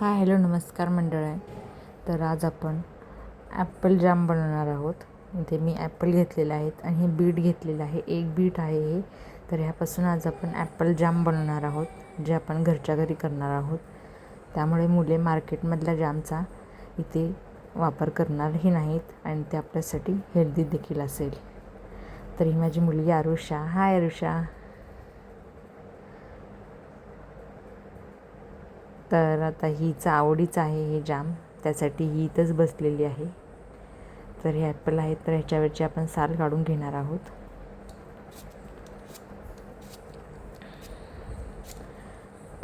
Hi hello नमस्कार मंडळ. आहे तर आज आपण ॲपल जाम बनवणार आहोत. इथे मी ॲपल घेतलेले आहेत आणि हे बीट घेतलेलं आहे. एक बीट आहे हे. तर ह्यापासून आज आपण ॲपल जाम बनवणार आहोत जे आपण घरच्या घरी करणार आहोत. त्यामुळे मुले मार्केटमधल्या जामचा इथे वापर करणारही नाहीत आणि ते आपल्यासाठी हेल्दी देखील असेल. तर ही माझी मुलगी आरुषा. हाय आरुषा. तर आता हिचं आवडीचं आहे हे जाम. त्यासाठी ही इथंच बसलेली आहे. तर हे ॲपल आहेत तर ह्याच्यावरची आपण साल काढून घेणार आहोत.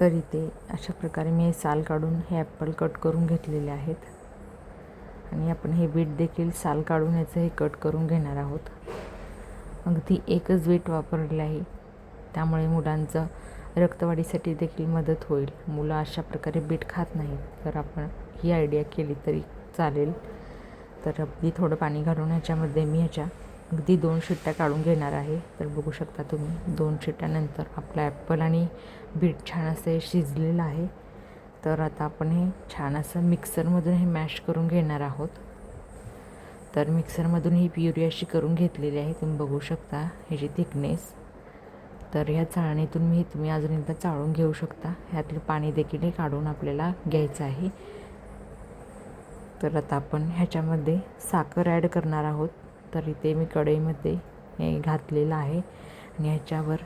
तर इथे अशा प्रकारे मी हे साल काढून हे ॲपल कट करून घेतलेले आहेत. आणि आपण हे बीट देखील साल काढून ह्याचं हे कट करून घेणार आहोत. अगदी एकच बीट वापरले आहे. त्यामुळे मुलांचं रक्तवाढीसाठी देखील मदत होईल. मुलं अशा प्रकारे बीट खात नाहीत. तर आपण ही आयडिया केली तरी चालेल. तर अगदी थोडं पाणी घालून ह्याच्यामध्ये मी ह्याच्या अगदी दोन शिट्ट्या काढून घेणार आहे. तर बघू शकता तुम्ही दोन शिट्ट्यानंतर आपलं ॲपल आणि बीट छान असं हे शिजलेलं आहे. तर आता आपण हे छान असं मिक्सरमधून हे मॅश करून घेणार आहोत. तर मिक्सरमधून ही प्युरी अशी करून घेतलेली आहे. तुम्ही बघू शकता ह्याची थिकनेस तर ह्या चाळणीतून मी तुम्ही अजून एकदा चाळून घेऊ शकता. ह्यातलं पाणी देखील हे काढून आपल्याला घ्यायचं आहे. तर आता आपण ह्याच्यामध्ये साखर ॲड करणार आहोत. तर इथे मी कढईमध्ये हे घातलेलं आहे आणि ह्याच्यावर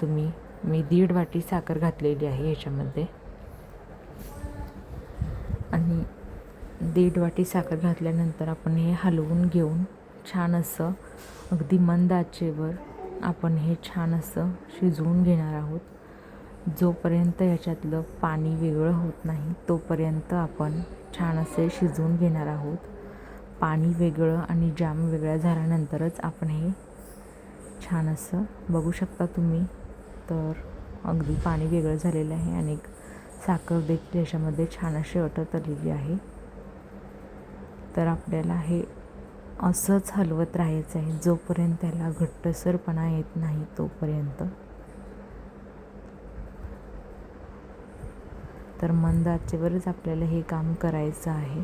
तुम्ही मी दीड वाटी साखर घातलेली आहे ह्याच्यामध्ये. आणि दीड वाटी साखर घातल्यानंतर आपण हे हलवून घेऊन छान असं अगदी मंद आचेवर आपण हे छान असं शिजवून घेणार आहोत. जोपर्यंत ह्याच्यातलं पाणी वेगळं होत नाही तोपर्यंत आपण छान असे शिजवून घेणार आहोत. पाणी वेगळं आणि जाम वेगळ्या झाल्यानंतरच आपण हे छान असं बघू शकता तुम्ही. तर अगदी पाणी वेगळं झालेलं आहे आणि साखर देखील ह्याच्यामध्ये छान अशी अटत आलेली आहे. तर आपल्याला हे असंच हलवत राहायचं आहे. जोपर्यंत त्याला घट्टसरपणा येत नाही तोपर्यंत. तर मंद आचेवरच आपल्याला हे काम करायचं आहे.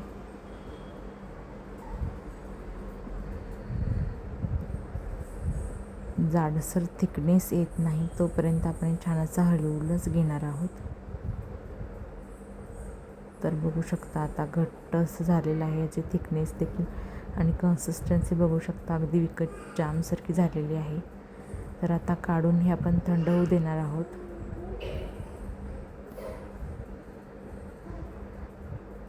जाडसर थिकनेस येत नाही तोपर्यंत आपण छान असं हलवूनच घेणार आहोत. तर बघू शकता आता घट्ट असं झालेलं आहे याची थिकनेस देखील. आणि कन्सिस्टन्सी बघू शकता. अगदी विकत जामसारखी झालेली आहे. तर आता काढून हे आपण थंड होऊ देणार आहोत.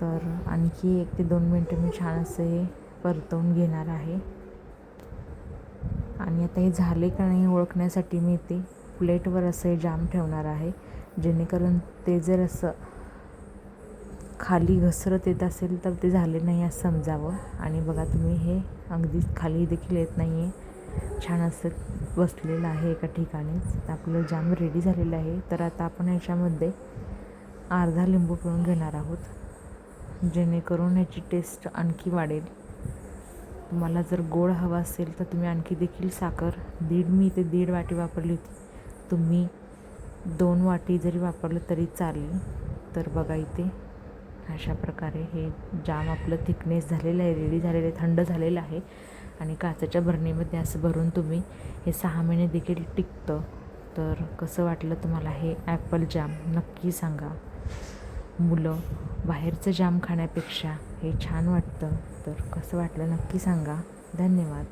तर आणखी एक ते दोन मिनटं मी छान असं हे परतवून घेणार आहे. आणि आता हे झाले का नाही ओळखण्यासाठी मी ते प्लेटवर असं हे जाम ठेवणार आहे. जेणेकरून ते जर असं खाली घसरत येत असेल तर ते झाले नाही असं समजावं. आणि बघा तुम्ही हे अगदी खाली देखील येत नाही आहे छान असं बसलेलं आहे एका ठिकाणीच आपलं जाम रेडी झालेलं आहे. तर आता आपण ह्याच्यामध्ये अर्धा लिंबू पिळून घेणार आहोत जेणेकरून ह्याची टेस्ट आणखी वाढेल. तुम्हाला जर गोड हवा असेल तर तुम्ही आणखी देखील साखर दीड मी इथे दीड वाटी वापरली होती. तुम्ही दोन वाटी जरी वापरलं तरी चालेल. तर बघा इथे अशा प्रकारे हे जाम आपलं थिकनेस झालेलं आहे रेडी झालेलं आहे थंड झालेलं आहे. आणि काचेच्या भरणीमध्ये असं भरून तुम्ही हे सहा महिने देखील टिकतं. तर कसं वाटलं तुम्हाला हे ॲपल जाम नक्की सांगा. मुलं बाहेरचं जाम खाण्यापेक्षा हे छान वाटतं. तर कसं वाटलं नक्की सांगा. धन्यवाद.